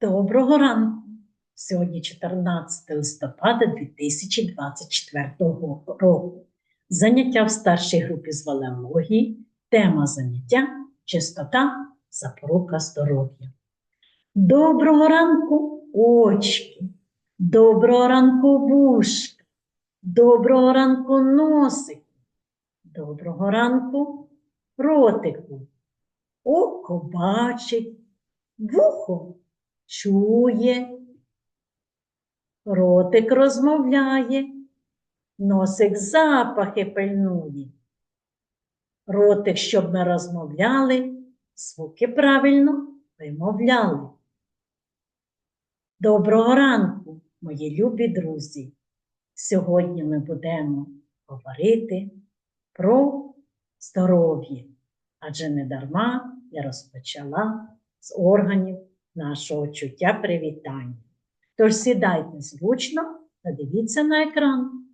Доброго ранку! Сьогодні 14 листопада 2024 року. Заняття в старшій групі з валеології. Тема заняття чистота, запорука здоров'я. Доброго ранку, очки! Доброго ранку, вушка! Доброго ранку, носик! Доброго ранку, ротику! Око бачить, вухо чує, ротик розмовляє, носик запахи пильнує. Ротик, щоб ми розмовляли, звуки правильно вимовляли. Доброго ранку, мої любі друзі! Сьогодні ми будемо говорити про здоров'я, адже не дарма я розпочала з органів нашого чуття привітання. Тож сідайте зручно та дивіться на екран.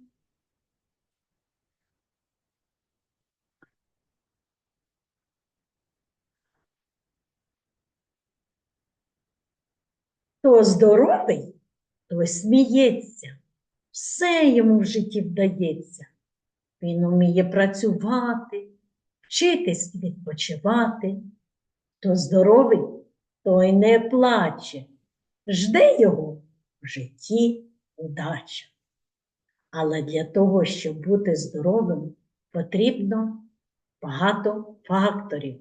Хто здоровий, той сміється, все йому в житті вдається. Він вміє працювати, вчитись відпочивати. Хто здоровий, той не плаче, жде його в житті удача. Але для того, щоб бути здоровим, потрібно багато факторів.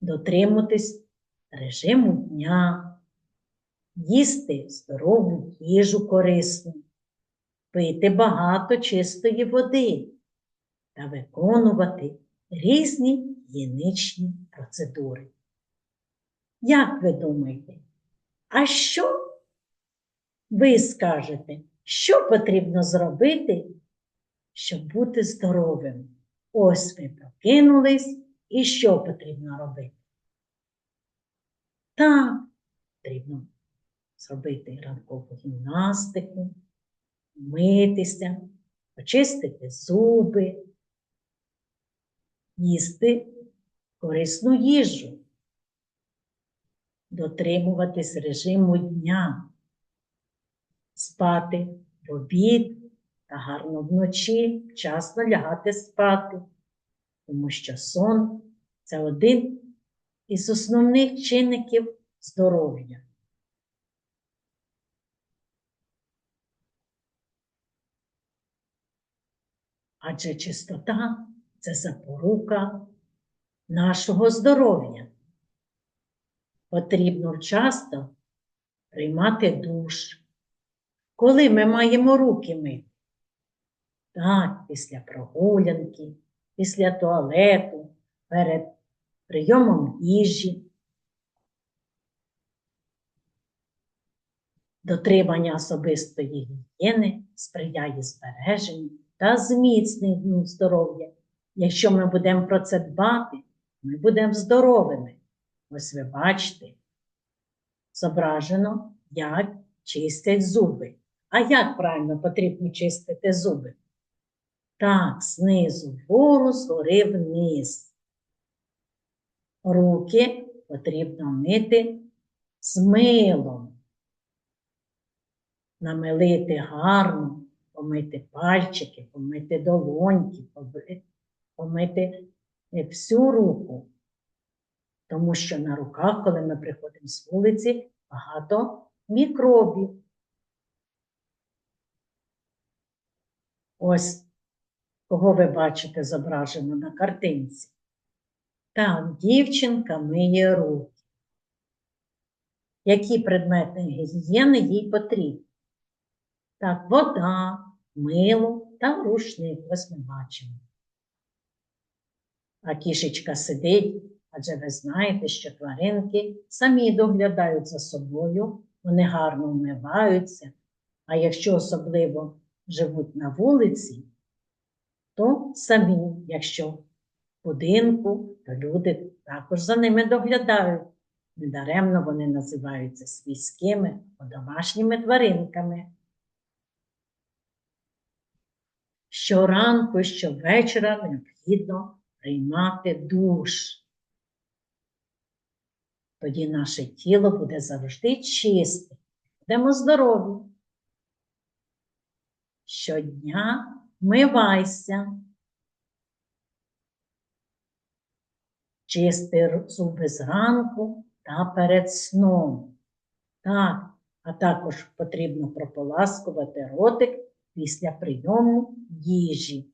Дотримуватись режиму дня, їсти здорову їжу корисну, пити багато чистої води та виконувати різні гігієнічні процедури. Як ви думаєте, а що ви скажете, що потрібно зробити, щоб бути здоровим? Ось ви прокинулись, і що потрібно робити? Так, потрібно зробити ранкову гімнастику, митися, почистити зуби, їсти корисну їжу дотримуватись режиму дня, спати в обід та гарно вночі, вчасно лягати спати, тому що сон це один із основних чинників здоров'я. Адже чистота це запорука нашого здоров'я потрібно вчасно приймати душ. Коли ми маємо руки мити? Так, після прогулянки, після туалету, перед прийомом їжі. Дотримання особистої гігієни сприяє збереженню та зміцненню здоров'я. Якщо ми будемо про це дбати, ми будемо здоровими. Ось ви бачите, зображено, як чистять зуби. А як правильно потрібно чистити зуби? Так, знизу вгору, згори вниз. Руки потрібно мити з милом. Намилити гарно, помити пальчики, помити долоньки, помити всю руку. Тому що на руках, коли ми приходимо з вулиці, багато мікробів. Ось кого ви бачите зображено на картинці. Так, дівчинка миє руки. Які предмети гігієни їй потрібні? Так, вода, мило та рушник. Ось ми бачимо. А кішечка сидить. Адже ви знаєте, що тваринки самі доглядають за собою, вони гарно вмиваються, а якщо особливо живуть на вулиці, то самі, якщо в будинку, то люди також за ними доглядають. Недаремно вони називаються свійськими домашніми тваринками. Щоранку, щовечора необхідно приймати душ. Тоді наше тіло буде завжди чисте, будемо здорові. Щодня мивайся. Чисти зуби зранку та перед сном. Так, а також потрібно прополаскувати ротик після прийому їжі.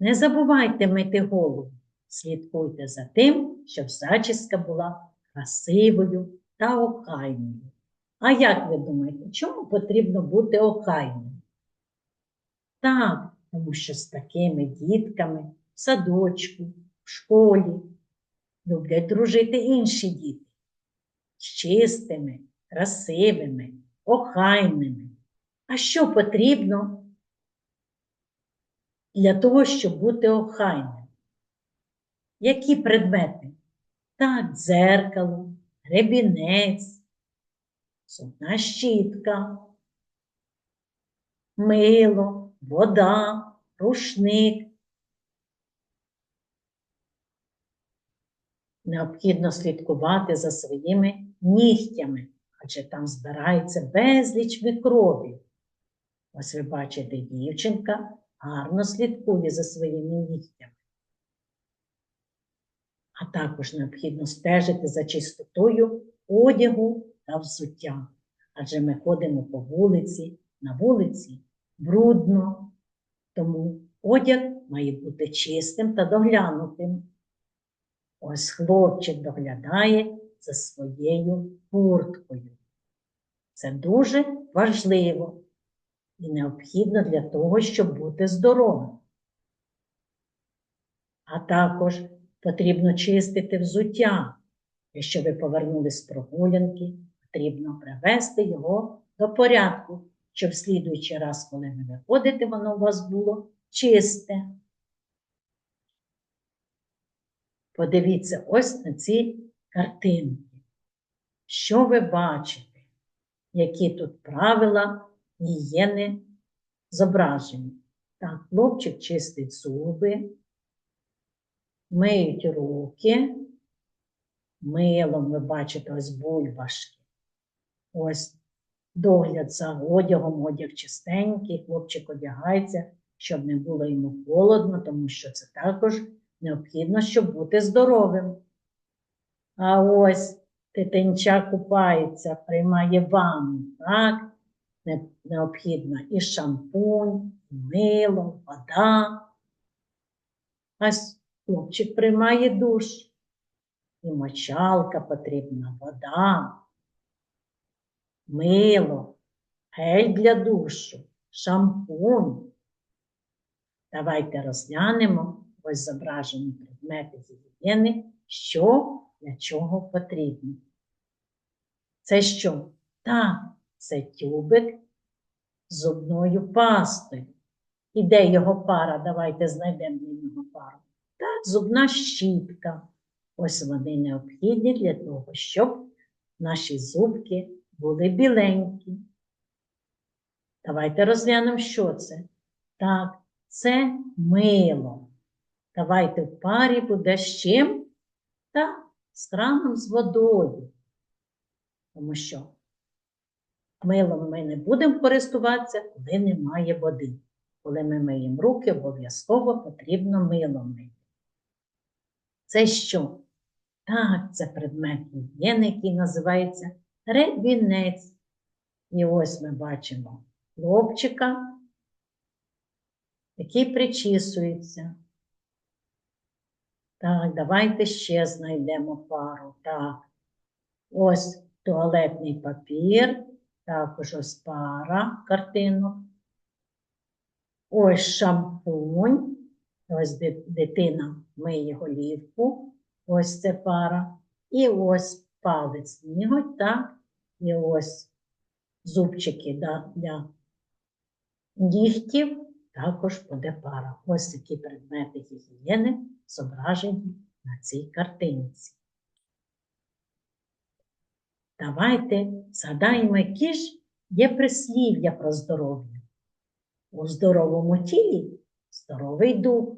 Не забувайте мити голову. Слідкуйте за тим, щоб зачіска була красивою та охайною. А як ви думаєте, чому потрібно бути охайним? Так, тому що з такими дітками в садочку, в школі люблять дружити інші діти. З чистими, красивими, охайними. А що потрібно для того, щоб бути охайним? Які предмети? Так, дзеркало, гребінець, зубна щітка, мило, вода, рушник. Необхідно слідкувати за своїми нігтями, адже там збирається безліч мікробів. Ось ви бачите, дівчинка гарно слідкує за своїми нігтями. А також необхідно стежити за чистотою одягу та взуття, адже ми ходимо по вулиці, на вулиці брудно, тому одяг має бути чистим та доглянутим. Ось хлопчик доглядає за своєю курткою. Це дуже важливо і необхідно для того, щоб бути здоровим. А також потрібно чистити взуття. Якщо ви повернулись з прогулянки, потрібно привести його до порядку, щоб в слідуючий раз, коли ви виходите, воно у вас було чисте. Подивіться ось на ці картинки. Що ви бачите? Які тут правила гігієни зображені? Так, хлопчик чистить зуби, миють руки, милом ви бачите ось бульбашки. Ось догляд за одягом, одяг чистенький, хлопчик одягається, щоб не було йому холодно, тому що це також необхідно, щоб бути здоровим. А ось дитинча купається, приймає ванну, так? Необхідно і шампунь, і мило, вода. А хлопчик приймає душ. І мочалка потрібна, вода, мило, гель для душу, шампунь. Давайте розглянемо ось зображені предмети гігієни, що для чого потрібно. Це що? Так, це тюбик зубною пастою. І де його пара? Давайте знайдемо нього пару. Так, зубна щітка. Ось вони необхідні для того, щоб наші зубки були біленькі. Давайте розглянемо, що це. Так, це мило. Давайте в парі буде з чим? Так, з краном з водою. Тому що милом ми не будемо користуватися, коли немає води. Коли ми миємо руки, обов'язково потрібно милом мити. Це що? Так, це предмет гігієни, який називається ребінець. І ось ми бачимо хлопчика, який причісується. Так, давайте ще знайдемо пару. Так, ось туалетний папір, також ось пара картинок. Ось шампунь, ось ди- дитина миє голівку, ось це пара. І ось палець ніготь, так, і ось зубчики да, для нігтів, також буде пара. Ось такі предмети гігієни зображені на цій картинці. Давайте згадаємо, які ж є прислів'я про здоров'я. У здоровому тілі здоровий дух.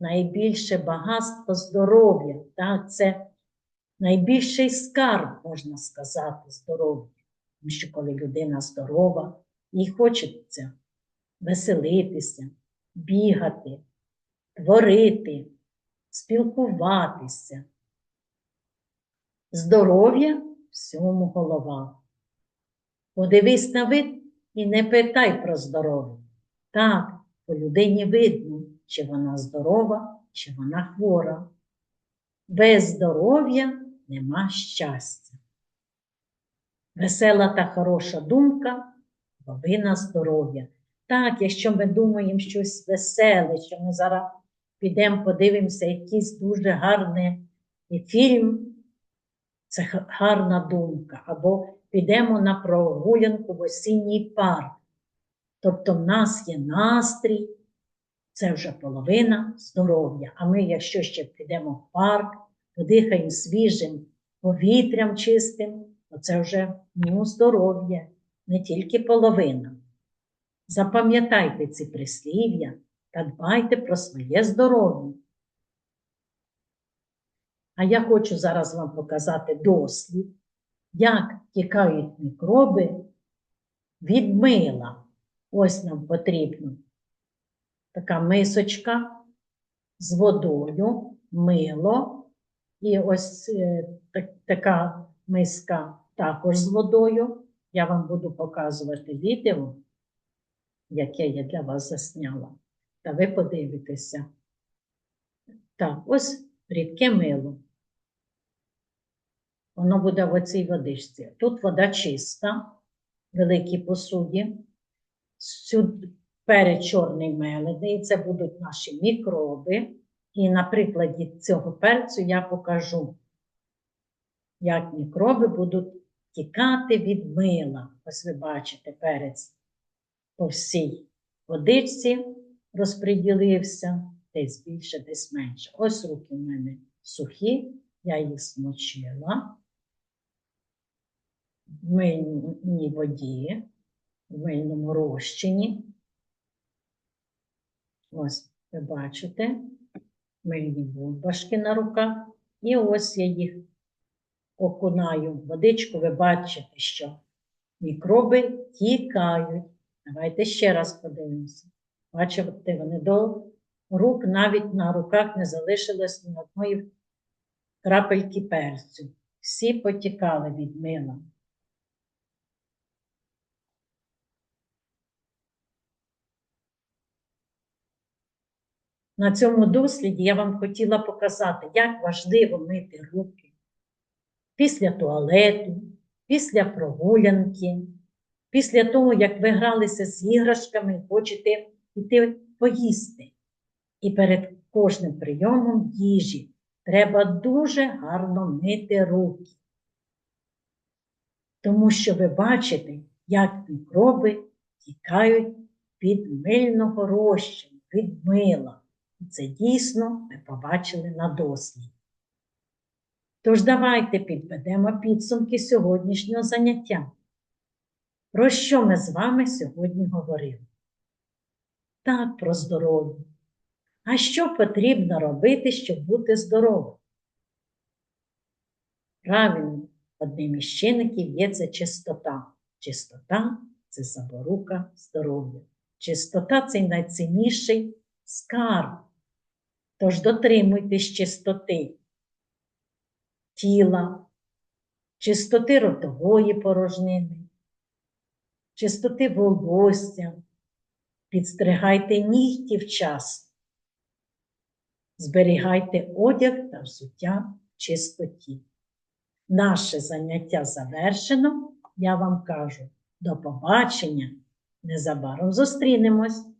найбільше багатство здоров'я. Так? Це найбільший скарб, можна сказати, здоров'я. Тому що коли людина здорова, їй хочеться веселитися, бігати, творити, спілкуватися. Здоров'я всьому голова. Подивись на вид і не питай про здоров'я. Так, по людині видно, чи вона здорова, чи вона хвора. Без здоров'я нема щастя. Весела та хороша думка половина здоров'я. Так, якщо ми думаємо щось веселе, що ми зараз підемо, подивимося якийсь дуже гарний фільм, це гарна думка. Або підемо на прогулянку в осінній парк. Тобто в нас є настрій, це вже половина здоров'я. А ми, якщо ще підемо в парк, подихаємо свіжим повітрям чистим, то це вже ну, здоров'я, не тільки половина. Запам'ятайте ці прислів'я та дбайте про своє здоров'я. А я хочу зараз вам показати дослід, як тікають мікроби від мила. Ось нам потрібно така мисочка з водою, мило, і ось е, так- така миска також з водою. Я вам буду показувати відео, яке я для вас засняла. Та ви подивитеся. Так, ось рідке мило. Воно буде в оцій водичці. Тут вода чиста, в великій посуді. Сюди перед чорний мелений, це будуть наші мікроби. І на прикладі цього перцю я покажу, як мікроби будуть тікати від мила. Ось ви бачите, перець по всій водичці розподілився, десь більше, десь менше. Ось руки в мене сухі, я їх смочила в мильній воді, в мильному розчині. Ось ви бачите мильні бульбашки на руках. І ось я їх окунаю в водичку. Ви бачите, що мікроби тікають. Давайте ще раз подивимося. Бачите, вони до рук, навіть на руках не залишилось ні одної крапельки перцю. Всі потікали від мила. На цьому досліді я вам хотіла показати, як важливо мити руки після туалету, після прогулянки, після того, як ви гралися з іграшками хочете йти поїсти. І перед кожним прийомом їжі треба дуже гарно мити руки. Тому що ви бачите, як мікроби тікають від мильного розчину, від мила. Це дійсно ми побачили на досліді. Тож давайте підведемо підсумки сьогоднішнього заняття. Про що ми з вами сьогодні говорили? Так, про здоров'я. А що потрібно робити, щоб бути здоровим? Правильно, одним із чинників є це чистота. Чистота це запорука здоров'я. Чистота це найцінніший скарб. Тож дотримуйтесь чистоти тіла, чистоти ротової порожнини, чистоти волосся, підстригайте нігті вчасно, зберігайте одяг та взуття в чистоті. Наше заняття завершено. Я вам кажу до побачення. Незабаром зустрінемось.